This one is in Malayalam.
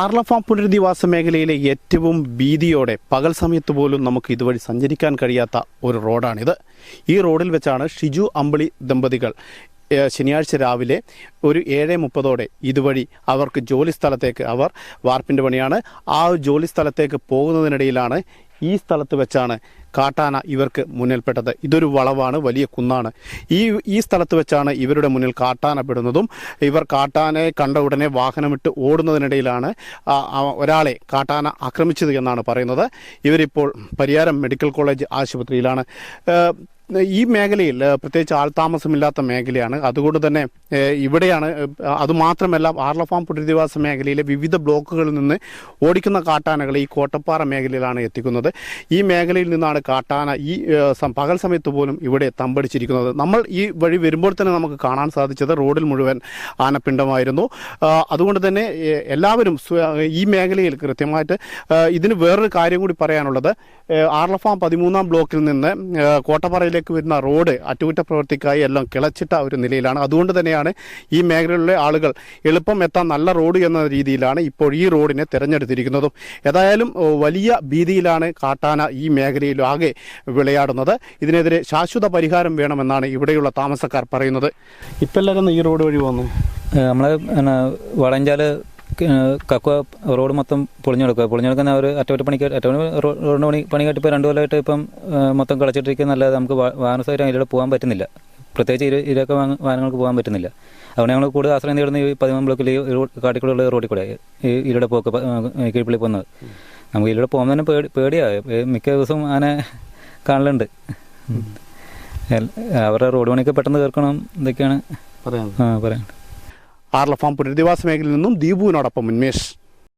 ആർലഫാം പുനരധിവാസ മേഖലയിലെ ഏറ്റവും ഭീതിയോടെ പകൽ സമയത്ത് പോലും നമുക്ക് ഇതുവഴി സഞ്ചരിക്കാൻ കഴിയാത്ത ഒരു റോഡാണിത്. ഈ റോഡിൽ വെച്ചാണ് ഷിജു അമ്പിളി ദമ്പതികൾ ശനിയാഴ്ച രാവിലെ ഒരു ഏഴ് മുപ്പതോടെ ഇതുവഴി അവർക്ക് ജോലി സ്ഥലത്തേക്ക് അവർ വാർപ്പിന്റെ പണിയാണ്. ആ ജോലി സ്ഥലത്തേക്ക് പോകുന്നതിനിടയിലാണ് ഈ സ്ഥലത്ത് വെച്ചാണ് കാട്ടാന ഇവർക്ക് മുന്നിൽപ്പെട്ടത്. ഇതൊരു വളവാണ് വലിയ കുന്നാണ്. ഈ ഈ സ്ഥലത്ത് വെച്ചാണ് ഇവരുടെ മുന്നിൽ കാട്ടാന പെടുന്നതും. ഇവർ കാട്ടാനയെ കണ്ട ഉടനെ വാഹനമിട്ട് ഓടുന്നതിനിടയിലാണ് ഒരാളെ കാട്ടാന ആക്രമിച്ചത് എന്നാണ് പറയുന്നത്. ഇവരിപ്പോൾ പരിയാരം മെഡിക്കൽ കോളേജ് ആശുപത്രിയിലാണ്. ഈ മേഖലയിൽ പ്രത്യേകിച്ച് ആൾതാമസമില്ലാത്ത മേഖലയാണ്. അതുകൊണ്ട് തന്നെ ഇവിടെയാണ് അതുമാത്രമല്ല അതുമാത്രമല്ല ആർലഫാം പുനരധിവാസ മേഖലയിലെ വിവിധ ബ്ലോക്കുകളിൽ നിന്ന് ഓടിക്കുന്ന കാട്ടാനകൾ ഈ കോട്ടപ്പാറ മേഖലയിലാണ് എത്തിക്കുന്നത്. ഈ മേഖലയിൽ നിന്നാണ് കാട്ടാന ഈ പകൽ സമയത്ത് പോലും ഇവിടെ തമ്പടിച്ചിരിക്കുന്നത്. നമ്മൾ ഈ വഴി വരുമ്പോൾ തന്നെ നമുക്ക് കാണാൻ സാധിച്ചത് റോഡിൽ മുഴുവൻ ആനപ്പിണ്ടമായിരുന്നു. അതുകൊണ്ട് തന്നെ എല്ലാവരും ഈ മേഖലയിൽ കൃത്യമായിട്ട് ഇതിന് വേറൊരു കാര്യം കൂടി പറയാനുള്ളത്. ഏഹ്, ആർലഫാം പതിമൂന്നാം ബ്ലോക്കിൽ നിന്ന് ഏഹ്, കോട്ടപ്പാറയിലേക്ക് വരുന്ന റോഡ് അറ്റകുറ്റപ്രവർത്തിക്കായി എല്ലാം കിളച്ചിട്ട ഒരു നിലയിലാണ്. അതുകൊണ്ട് തന്നെയാണ് ഈ മേഖലയിലെ ആളുകൾ എളുപ്പം എത്താൻ നല്ല റോഡ് എന്ന രീതിയിലാണ് ഇപ്പോൾ ഈ റോഡിനെ തിരഞ്ഞെടുത്തിരിക്കുന്നതും. ഏതായാലും വലിയ ഭീതിയിലാണ് കാട്ടാന ഈ മേഖലയിലാകെ വിളയാടുന്നത്. ഇതിനെതിരെ ശാശ്വത പരിഹാരം വേണമെന്നാണ് ഇവിടെയുള്ള താമസക്കാർ പറയുന്നത്. ഇപ്പം എല്ലാവരും ഈ റോഡ് വഴി വന്നു നമ്മൾ വളഞ്ചാൽ കക്കുവ റോഡ് മൊത്തം പൊളിഞ്ഞു കിടക്കുക പൊളിഞ്ഞു കിടക്കുന്ന ഒരു അറ്റകുറ്റപ്പണിക്ക് അറ്റകുറ്റ റോഡ് പണി പണി കെട്ടിപ്പോൾ രണ്ടു കൊല്ലമായിട്ട് ഇപ്പം മൊത്തം കളച്ചിട്ടിരിക്കുന്നല്ലാതെ നമുക്ക് വാഹന സൗകര്യം അതിലൂടെ പോകാൻ പറ്റുന്നില്ല. പ്രത്യേകിച്ച് ഇരു ഇരൊക്കെ വാഹനങ്ങൾക്ക് പോകാൻ പറ്റുന്നില്ല. അതുകൊണ്ട് ഞങ്ങൾ കൂടുതൽ ആശ്രയം നേടുന്ന ഈ പതിമൂന്ന് ബ്ലോക്കിൽ ഈ റോഡ് കാട്ടിക്കൂടെയുള്ള റോഡിൽ കൂടെ ഈ ഇതിലൂടെ പോക്ക് കീഴ്പള്ളി പോകുന്നത്. നമുക്ക് ഇതിലൂടെ പോകുന്നതിന് പേടി പേടിയാണ് മിക്ക ദിവസവും ആന കാണലുണ്ട്. അവരുടെ റോഡ് പണിയൊക്കെ പെട്ടെന്ന് തീർക്കണം ഇതൊക്കെയാണ് പറയാൻ ആ പറയാൻ ആർലഫാം പുനരധിവാസ മേഖലയിൽ നിന്നും ദീപുവിനോടൊപ്പം ഉന്മേഷ്.